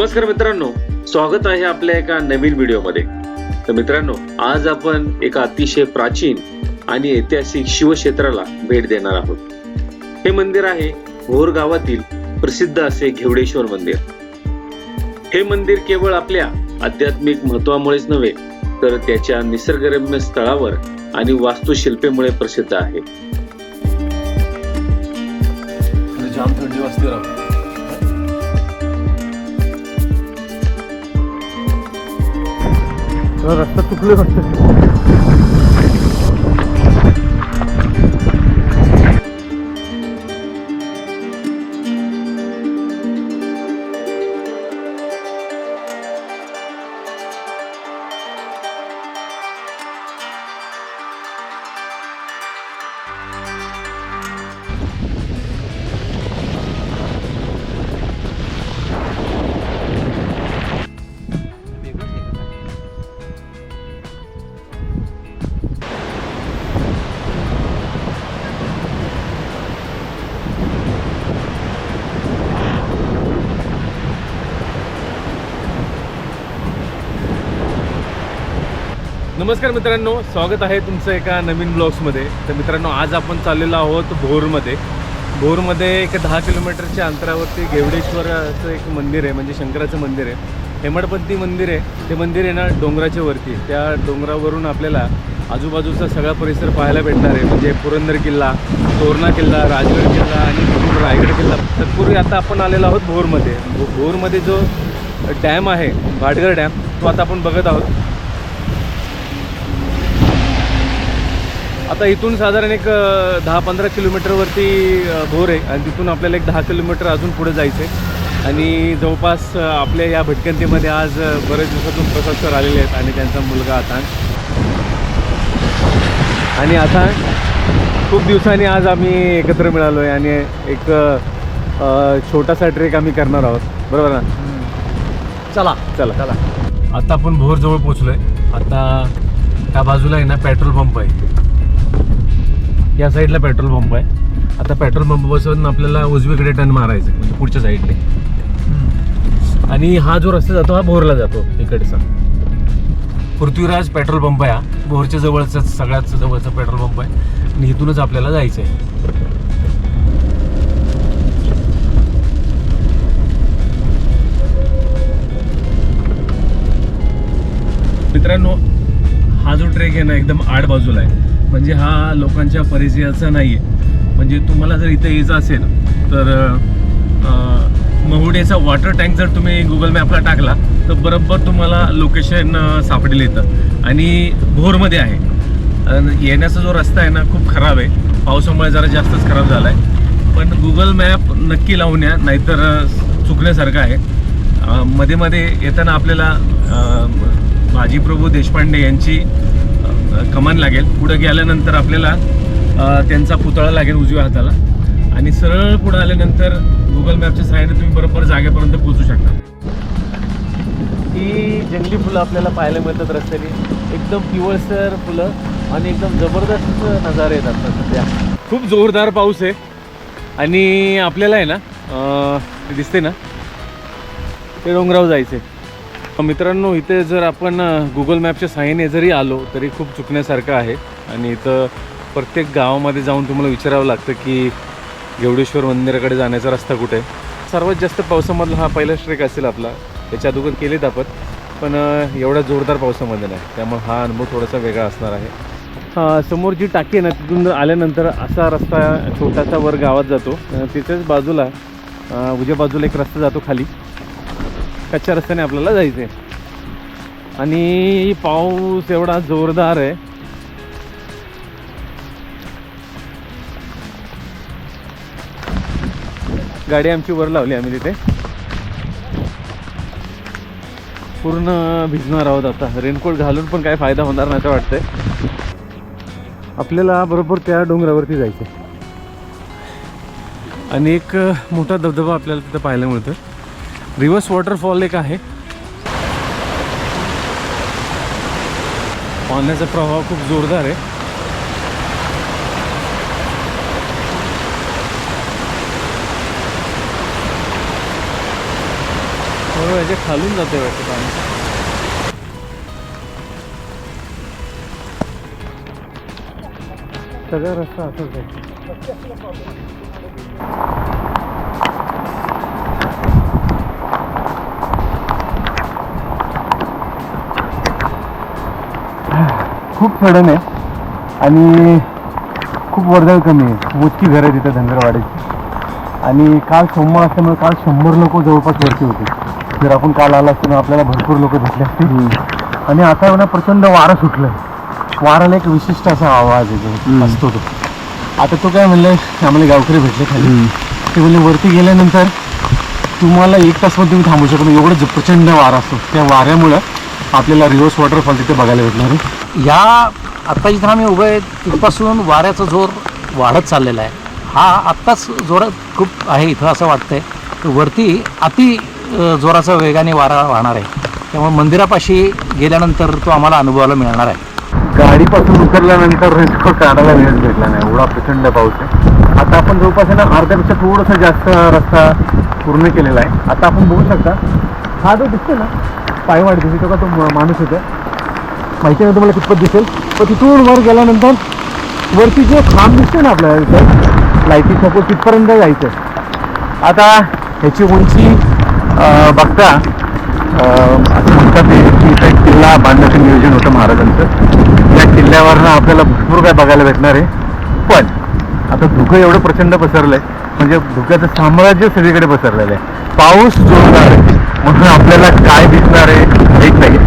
नमस्कार मित्रांनो स्वागत आहे आपल्या एका नवीन व्हिडिओमध्ये. तर मित्रांनो आज आपण एका अतिशय प्राचीन आणि ऐतिहासिक शिवक्षेत्राला भेट देणार आहोत. हे मंदिर आहे भोर गावातील प्रसिद्ध असे घेवडेश्वर मंदिर. हे मंदिर केवळ आपल्या आध्यात्मिक महत्वामुळेच नव्हे तर त्याच्या निसर्गरम्य स्थळावर आणि वास्तुशिल्पेमुळे प्रसिद्ध आहे. रस्ता चुकले वाटतं नमस्कार मित्रांनो स्वागत आहे तुमचं एका नवीन ब्लॉग्समध्ये. तर मित्रांनो आज आपण चाललेलो आहोत भोरमध्ये. भोरमध्ये एक दहा किलोमीटरच्या अंतरावरती घेवडेश्वराचं एक मंदिर आहे म्हणजे शंकराचं मंदिर आहे. हेमडपंथी मंदिर आहे. ते मंदिर आहे ना डोंगराच्या वरती. त्या डोंगरावरून आपल्याला आजूबाजूचा सगळा परिसर पाहायला भेटणार आहे. म्हणजे पुरंदर किल्ला तोरणा किल्ला राजगड किल्ला आणि रायगड किल्ला. तत्पूर्वी आता आपण आलेलो आहोत भोरमध्ये. भो भोरमध्ये जो डॅम आहे भाटगर डॅम तो आता आपण बघत आहोत. आता इथून साधारण एक दहा पंधरा किलोमीटरवरती भोर आहे आणि तिथून आपल्याला एक दहा किलोमीटर अजून पुढे जायचं आहे आणि जवळपास आपल्या या भटकंतीमध्ये आज बरेच दिवसातून प्रसाद सर आलेले आहेत आणि त्यांचा मुलगा आता आणि आता खूप दिवसांनी आज आम्ही एकत्र मिळालो आहे आणि एक छोटासा ट्रेक आम्ही करणार आहोत. बरोबर ना? चला. चला. चला. आता आपण भोर जवळ पोचलोय आता त्या बाजूला आहे ना पेट्रोल पंप आहे. या साईडला पेट्रोल पंप आहे. आता पेट्रोल पंपापासून आपल्याला उजवीकडे टर्न मारायचं म्हणजे पुढच्या साईडने. आणि हा जो रस्ता जातो हा भोरला जातो इकडचा. पृथ्वीराज पेट्रोल पंप आहे हा. भोरच्या जवळचा सगळ्यात जवळचा पेट्रोल पंप आहे. आणि इथूनच आपल्याला जायचं आहे मित्रांनो हा जो ट्रेक आहे ना एकदम आड बाजूला आहे. म्हणजे हा लोकांच्या परिचयाचा नाही आहे म्हणजे तुम्हाला जर इथे यायचं असेल तर महुडेचा वॉटर टँक जर तुम्ही गुगल मॅपला टाकला तर बरोबर तुम्हाला लोकेशन सापडेल येतं आणि भोरमध्ये आहे. येण्याचा जो रस्ता आहे ना खूप खराब आहे. पावसामुळे जरा जास्तच खराब झाला आहे पण गुगल मॅप नक्की लावून या नाहीतर चुकण्यासारखं आहे. मध्ये मध्ये येताना आपल्याला बाजीप्रभू देशपांडे यांची कमान लागेल. पुढे गेल्यानंतर आपल्याला त्यांचा पुतळा लागेल उजव्या हाताला. आणि सरळ पुढे आल्यानंतर गुगल मॅपच्या सहाय्याने तुम्ही बरोबर जागेपर्यंत पोहोचू शकता. ही जंगली फुलं आपल्याला पाहायला मिळतात रस्त्याने. एकदम पिवळसर फुलं आणि एकदम जबरदस्त नजारे येतात सध्या. खूप जोरदार पाऊस आहे. आणि आपल्याला आहे ना दिसते ना ते डोंगरावर जायचं आहे मित्रांनो इथे जर आपण गुगल मॅपच्या साहाय्याने जरी आलो तरी खूप चुकण्यासारखं आहे. आणि इथं प्रत्येक गावामध्ये जाऊन तुम्हाला विचारावं लागतं की घेवडेश्वर मंदिराकडे जाण्याचा रस्ता कुठे आहे? सर्वात जास्त पावसामधला हा पहिला ट्रेक असेल आपला. त्याच्या अगोदर केलेत आपण. पण अं, एवढ्या जोरदार पावसामध्ये नाही. त्यामुळे हा अनुभव थोडासा वेगळा असणार आहे. समोर जी टाकी आहे ना तिथून आल्यानंतर असा रस्ता छोटासा वर गावात जातो. तिथेच बाजूला उजव्या बाजूला एक रस्ता जातो खाली. कच्च्या रस्त्याने आपल्याला जायचं आहे आणि पाऊस एवढा जोरदार आहे. गाडी आमची वर लावली आम्ही तिथे. पूर्ण भिजणार आहोत आता. रेनकोट घालून पण काय फायदा होणार नाही असं वाटतंय. आपल्याला बरोबर त्या डोंगरावरती जायचं आहे. आणि एक मोठा धबधबा आपल्याला तिथं पाहायला मिळतं रिव्हर्स वॉटरफॉल एक आहे. पाण्याचा प्रवाह खूप जोरदार आहे. हो याच्या खालून जाते वाटतं पाणी. सगळा रस्ता असाच आहे. खूप सडन आहे आणि खूप वर्दळ कमी आहे. मोजकी घरं आहे तिथं धनगरवाड्याची आणि काल सोमवार असल्यामुळे काल शंभर लोक जवळपास वरती होते. जर आपण काल आला असतो आपल्याला भरपूर लोक भेटले असते. आणि आता ना प्रचंड वारं सुटलं वाराला एक विशिष्ट असा आवाज आहे असतो तो. आता तो काय म्हणलं आम्हाला गावकरी भेटले खाली. ते म्हणले वरती गेल्यानंतर तुम्हाला एक तास तुम्ही थांबू शकत नाही. एवढं ज- प्रचंड वारा असतो. त्या वाऱ्यामुळं आपल्याला रिव्हर्स वॉटरफॉल तिथे बघायला भेटणार आहे. या आत्ता इथं आम्ही उभे आहे तिथपासून वाऱ्याचा जोर वाढत चाललेला आहे. हा आत्ताच जोरात खूप आहे इथं असं वाटतंय. वरती अति जोराचा वेगाने वारा वाहणार आहे. त्यामुळे मंदिरापाशी गेल्यानंतर तो आम्हाला अनुभवायला मिळणार आहे. गाडीपासून उतरल्यानंतर तो काढायला वेळच भेटला नाही. एवढा प्रचंड पाऊस आहे. आता आपण जवळपास आहे ना अर्ध्यापेक्षा थोडासा जास्त रस्ता पूर्ण केलेला आहे. आता आपण बघू शकता हा जो दिसतो ना पायवाट दिसतो का तो माणूस येतो माहिती नाही तुम्हाला कितपत दिसेल? पण तिथून वर गेल्यानंतर वरती जे खांब दिसते ना आपल्याला इथं लाईटी सपोज तिथपर्यंत जायचं. आता ह्याची उंची बघता असं म्हणतात ते की इथं एक किल्ला बांधण्याचं नियोजन होतं महाराजांचं. या किल्ल्यावरनं आपल्याला भरपूर काय बघायला भेटणार आहे. पण आता धुकं एवढं प्रचंड पसरलं आहे म्हणजे धुक्याचं साम्राज्य सगळीकडे पसरलेलं आहे. पाऊस जोरदार आहे. म्हणून आपल्याला काय दिसणार आहे माहीत नाही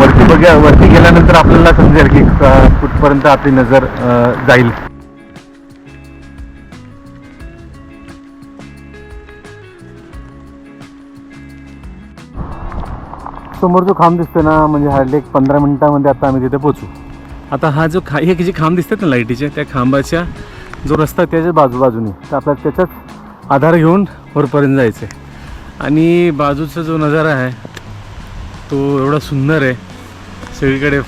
वरती बघ्या. वरती गेल्यानंतर आपल्याला समजेल की कुठपर्यंत आपली नजर जाईल. समोर जो खांब दिसतोय ना म्हणजे हार्डली एक पंधरा मिनिटामध्ये आता आम्ही तिथे पोहोचू. आता हा जो खा हे जे खांब दिसतात ना लाईटीचे त्या खांबाच्या जो रस्ता त्याच्या बाजूबाजूने तर आपल्याला त्याच्याच आधार घेऊन वरपर्यंत जायचं आहे आणि बाजूचा जो नजारा आहे तो एवढा सुंदर आहे. सगळीकडे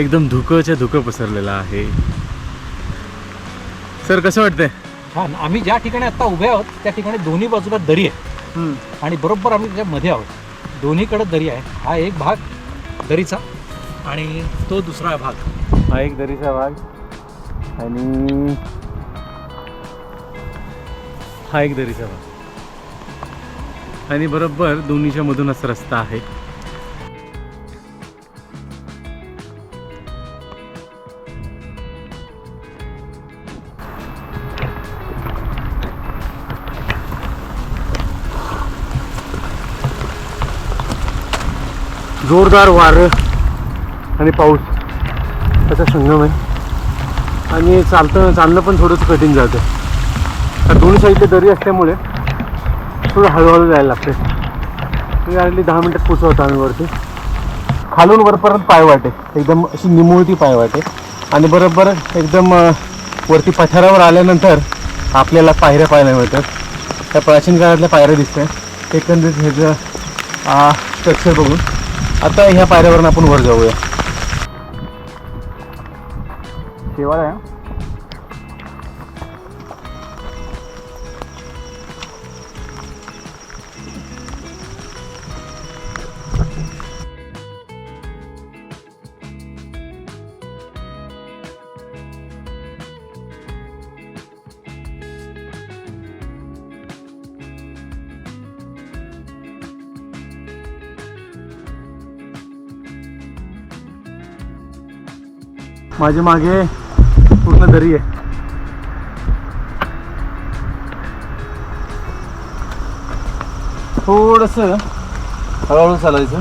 एकदम धुकंच्या धुकं पसरलेलं आहे. सर कसं वाटतंय? छान. आम्ही ज्या ठिकाणी आता उभे आहोत त्या ठिकाणी दोन्ही बाजूला दरी आहे. आणि बरोबर आम्ही त्याच्या मध्ये आहोत दोन्हीकडे दरी आहे. हा एक भाग दरीचा आणि तो दुसरा भाग. हा एक दरीचा भाग आणि हा एक दरीचा भाग. आणि बरोबर दोन्हीच्या मधूनच रस्ता आहे. जोरदार वारं आणि पाऊस. त्याचा संगम आहे. आणि चालतं चालणं पण थोडंसं कठीण जातं. तर दोन्ही साईडला दरी असल्यामुळे थोडं हळूहळू जायला लागते म्हणजे दहा मिनटात पोचवतो आम्ही वरती. खालून वरपर्यंत पाय वाटे एकदम अशी निमुळती पाय वाटे आणि बरोबर एकदम वरती पठारावर आल्यानंतर आपल्याला पायऱ्या पाहायला मिळतात. त्या प्राचीन काळातल्या पायऱ्या दिसतात एकंदरीत ह्याचं स्ट्रक्चर बघून. आता ह्या पायऱ्यावरून आपण वर जाऊया. शेवाळ आहे माझ्या मागे पूर्ण दरी आहे. थोडस हळूहळू चालायचं.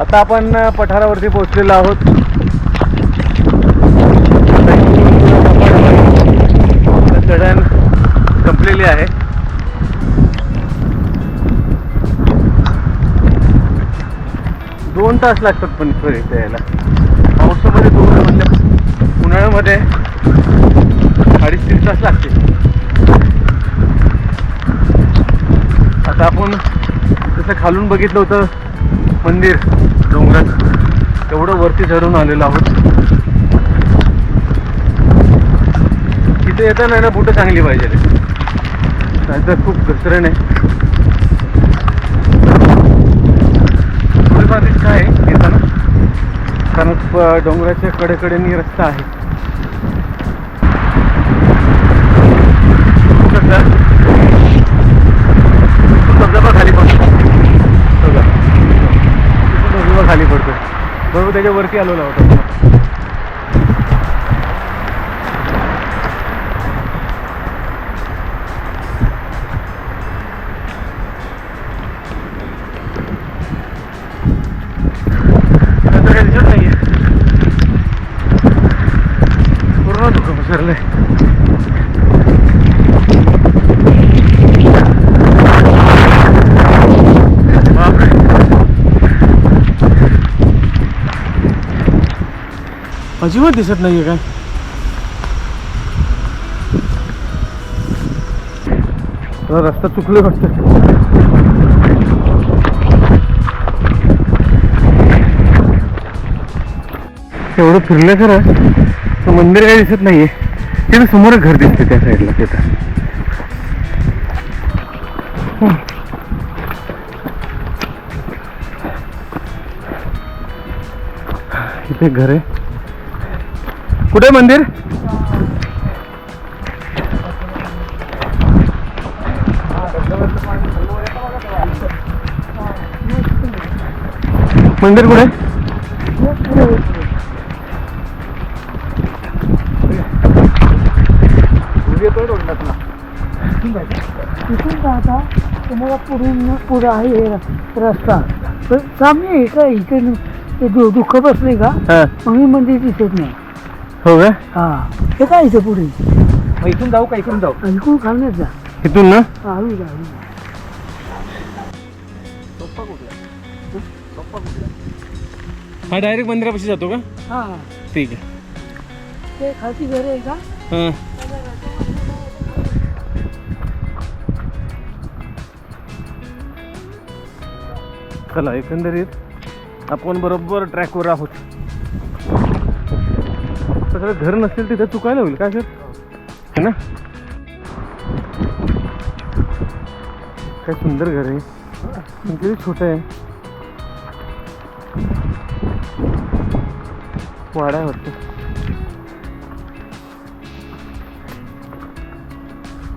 आता आपण पठारावरती पोहोचलेलो आहोत. चढण संपलेली आहे. तास लागतात पण इथे यायला. पावसामध्ये दोन म्हणजे उन्हाळ्यामध्ये अडीच तीन तास लागते आता आपण जसं खालून बघितलं होतं मंदिर डोंगरात. तेवढं वरती चढून आलेलो आहोत. तिथे येताना ना बुटं चांगली पाहिजे. नाहीतर खूप घसरण आहे थोडीफार रिस्क आहे येताना कारण प- डोंगराच्या कडेकडेनी रस्ता आहे. धबधबा खाली पडतो बघा धबधबा खाली पडतो बरोबर त्याच्या वरती आलेला होता. अजिबात दिसत नाहीये काय? रस्ता चुकले वाटतं. एवढं फिरलं खरं तर मंदिर काही दिसत नाहीये. तिथे समोर घर दिसते त्या साईडला तिथं इथे एक घर आहे. कुठे मंदिर? मंदिर कुठे? तिथून तुम्हाला पुढून पुढं आहे रस्ता. आहे का इथे न- ते दुःख बसले का? हे. मंदिर दिसत नाही. हो का? हा. हे काय इथे पुढे? इथून जाऊ का इथून जाऊ? ऐकून खालण्यात जा. इथून ना? हा, हळू जा जा. हा डायरेक्ट मंदिरापाशी जातो का? हा. ठीक आहे. ते खालची घर आहे का? हां. चला एकंदरीत आपण बरोबर ट्रॅकवर आहोत. सगळं घर नसेल तिथे चुकायला होईल. काय सर? है ना? काय सुंदर घर आहे. पण किती छोटं आहे. वाडा आहे वाटतं.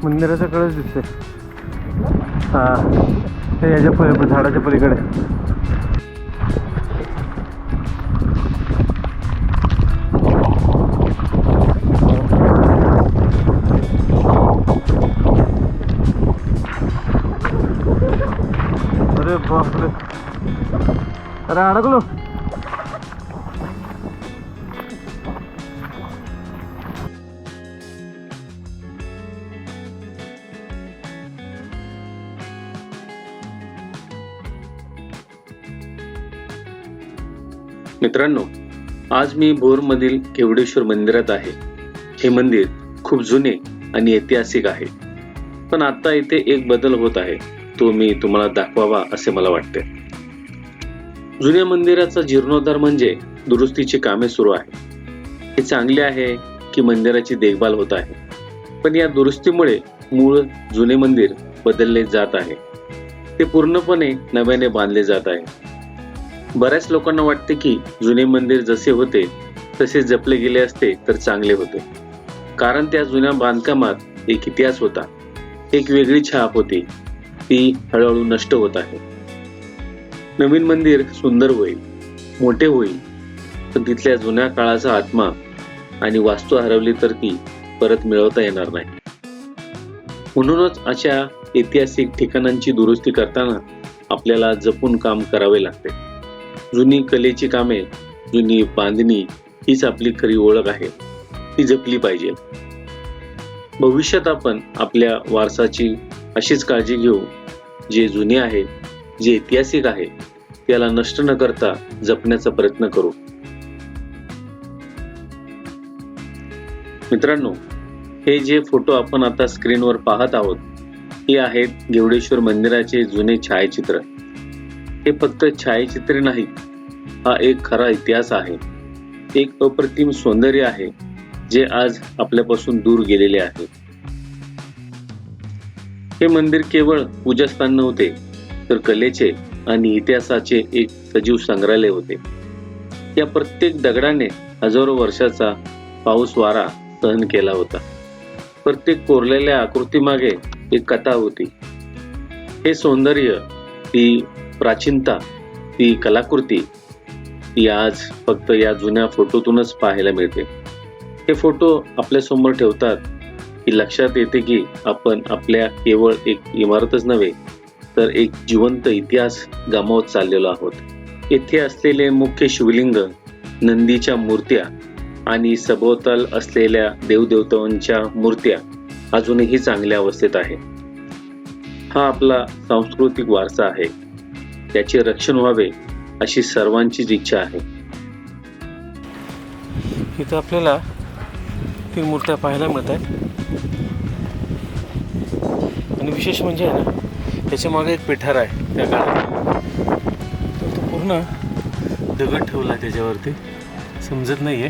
मंदिराचा कळस दिसतोय. हा. याच्या पली झाडाच्या पलीकडे. अरे अडकलो. मित्रांनो आज मी भोरमधील केवडेश्वर मंदिरात आहे. हे मंदिर खूप जुने आणि ऐतिहासिक आहे. पण आता इथे एक बदल होत आहे. तो मी तुम्हाला दाखवावा असे मला वाटते जुन्या मंदिराचा जीर्णोद्धार म्हणजे दुरुस्तीची कामे सुरू आहे हे चांगले आहे की मंदिराची देखभाल होत आहे. पण या दुरुस्तीमुळे मूळ जुने मंदिर बदलले जात आहे. ते पूर्णपणे नव्याने बांधले जात आहे. बऱ्याच लोकांना वाटते की जुने मंदिर जसे होते तसे जपले गेले असते तर चांगले होते. कारण त्या जुन्या बांधकामात एक इतिहास होता. एक वेगळी छाप होती. ती हळूहळू नष्ट होत आहे. नवीन मंदिर सुंदर होईल मोठे होईल. पण तिथल्या जुन्या काळाचा आत्मा आणि वास्तू हरवली तर ती परत मिळवता येणार नाही. म्हणूनच अशा ऐतिहासिक ठिकाणांची दुरुस्ती करताना आपल्याला जपून काम करावे लागते. जुनी कलेची कामे जुनी बांधणी हीच आपली खरी ओळख आहे. ती जपली पाहिजे. भविष्यात आपण आपल्या वारसाची अशीच काळजी घेऊ जे जुने आहे जे ऐतिहासिक आहे त्याला नष्ट न करता जपण्याचा प्रयत्न करू. मित्रांनो हे जे फोटो आपण आता स्क्रीनवर पाहत आहोत हे आहेत घेवडेश्वर मंदिराचे जुने छायाचित्र. हे फक्त छायाचित्रे नाही हा एक खरा इतिहास आहे. एक अप्रतिम सौंदर्य आहे जे आज आपल्यापासून दूर गेलेले आहे. हे मंदिर केवळ पूजास्थान नव्हते तर कलेचे आणि इतिहासाचे एक सजीव संग्रहालय होते. या प्रत्येक दगडाने हजारो वर्षाचा पाऊस वारा सहन केला होता. प्रत्येक कोरलेल्या आकृतीमागे एक कथा होती. हे सौंदर्य ती प्राचीनता ती कलाकृती ती आज फक्त या जुन्या फोटोतूनच पाहायला मिळते. हे फोटो आपल्यासमोर ठेवतात की लक्षात येते की आपण आपल्या केवळ एक इमारतच नव्हे तर एक जिवंत इतिहास गमावत चाललेलो आहोत. येथे असलेले मुख्य शिवलिंग नंदीच्या मूर्त्या आणि सभोवताल असलेल्या देवदेवतांच्या मूर्त्या अजूनही चांगल्या अवस्थेत आहे. हा आपला सांस्कृतिक वारसा आहे. त्याचे रक्षण व्हावे अशी सर्वांचीच इच्छा आहे. इथं आपल्याला तीन मूर्त्या पाहायला मिळत आहेत. आणि विशेष म्हणजे त्याच्यामागे एक पिठार आहे त्या काळात. तर तो पूर्ण दगड ठेवला आहे त्याच्यावरती. समजत नाही आहे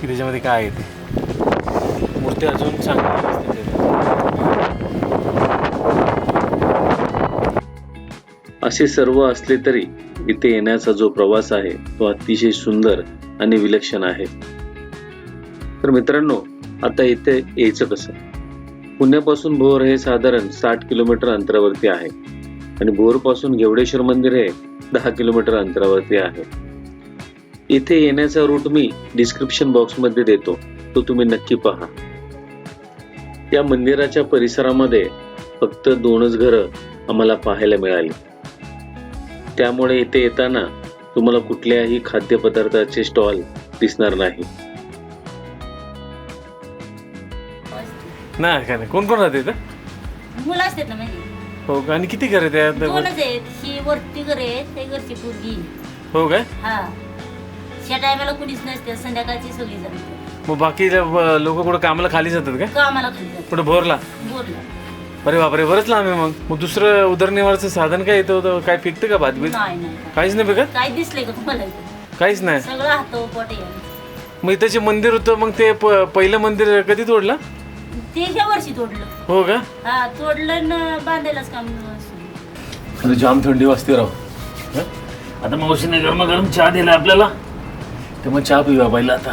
की त्याच्यामध्ये काय आहे ते. मूर्ती अजून चांगली असते असे सर्व असले तरी इथे येण्याचा जो प्रवास आहे तो अतिशय सुंदर आणि विलक्षण आहे. तर मित्रांनो आता इथे यायचं कसं? पुण्यापासून भोर हे साधारण साठ किलोमीटर अंतरावरती आहे. आणि भोरपासून घेवडेश्वर मंदिर हे दहा किलोमीटर अंतरावरती आहे. इथे येण्याचा रूट मी डिस्क्रिप्शन बॉक्समध्ये देतो. तो तुम्ही नक्की पहा. या मंदिराच्या परिसरामध्ये फक्त दोनच घरं आम्हाला पाहायला मिळाली. त्यामुळे इथे येताना तुम्हाला कुठल्याही खाद्यपदार्थाचे स्टॉल दिसणार नाही. नाही काय नाही. कोण कोण राहते इथं? मुलं असतात ना म्हणजे हो का? आणि किती घर आहे त्या दोनच आहेत. ही वरती घर आहेत ते घरची पोरगी हो काय हा. त्या टायमाला कुणीच नसते. संध्याकाळची सगळी जण मग बाकी लोक कुठं कामाला खाली जातात काय कामाला खाली कुठं भोरला? बोलला अरे बापरे बरंच लांब आहे मग. मग दुसरं उदरनिर्वाहाचं साधन काय येतं होतं? काय पिकतं का भात बीत? नाही नाही. काहीच नाही पिकत? काय दिसलंय का तुम्हाला इथं? काहीच नाही. सगळं हात पोटे मग इथं जे मंदिर होतं मग ते प- पहिलं मंदिर कधी तोडलं? ते ह्या वर्षी तोडलं. हो का? हा तोडलं न बांधायलाच काम सुरू. अरे जाम थंडी वाजते राव. हं? आता मावशीने गरम गरम चहा दिला आपल्याला. तर मग चहा पिऊया पहिला आता.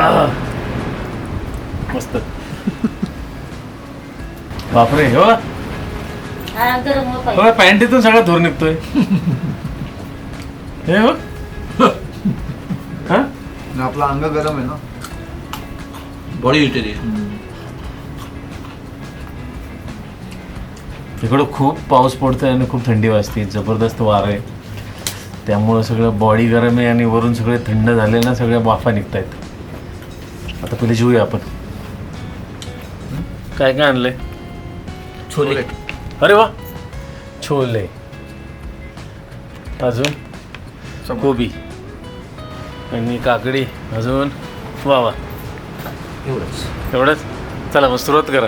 आह. मस्त. बापरे हो. हा गरम हो पाहिजे. पॅन्टीतून सगळा धूर निघतोय. हे हो हा. आपला अंग गरम आहे ना. बॉडी हिटेरी इकडं खूप पाऊस पडतोय आणि खूप थंडी वाजते. जबरदस्त वार आहे. त्यामुळं सगळं बॉडी गरम आहे आणि वरून सगळे थंड झाले ना सगळ्या वाफा निघत आहेत आता पहिले जेऊया आपण. काय काय आणलंय? छोले. अरे वा! छोले. अजून? कोबी. आणि काकडी अजून वा वा एवढंच. एवढंच? चला मग सुरुवात करा.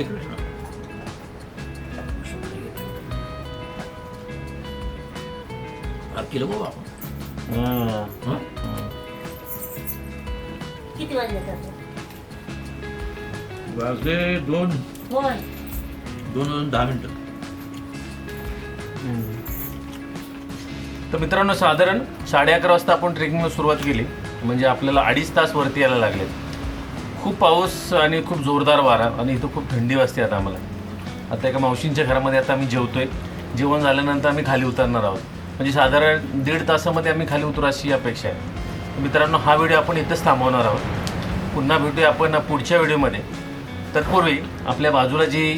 एक मिनिट किलो आपण. हं. किती वाजले तर वाजले दोन. होय. दोन दहा मिनटं. तर मित्रांनो साधारण साडे अकरा वाजता आपण ट्रेकिंगला सुरुवात केली. म्हणजे आपल्याला अडीच तास वरती यायला लागले. खूप पाऊस आणि खूप जोरदार वारा आणि इथं खूप थंडी वाजते आता आम्हाला. आता एका मावशींच्या घरामध्ये आता आम्ही जेवतोय. जेवण झाल्यानंतर आम्ही खाली उतरणार आहोत. म्हणजे साधारण दीड तासामध्ये आम्ही खाली उतरू अशी अपेक्षा आहे. मित्रांनो हा व्हिडिओ आपण इथंच थांबवणार आहोत. पुन्हा भेटूया आपण पुढच्या व्हिडिओमध्ये. तत्पूर्वी आपल्या बाजूला जी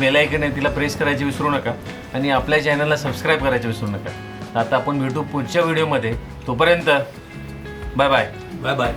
बेल आयकन आहे तिला प्रेस करायची विसरू नका. आणि आपल्या चॅनलला सबस्क्राईब करायची विसरू नका. आता आपण भेटू पुढच्या व्हिडिओमध्ये. तोपर्यंत बाय बाय बाय बाय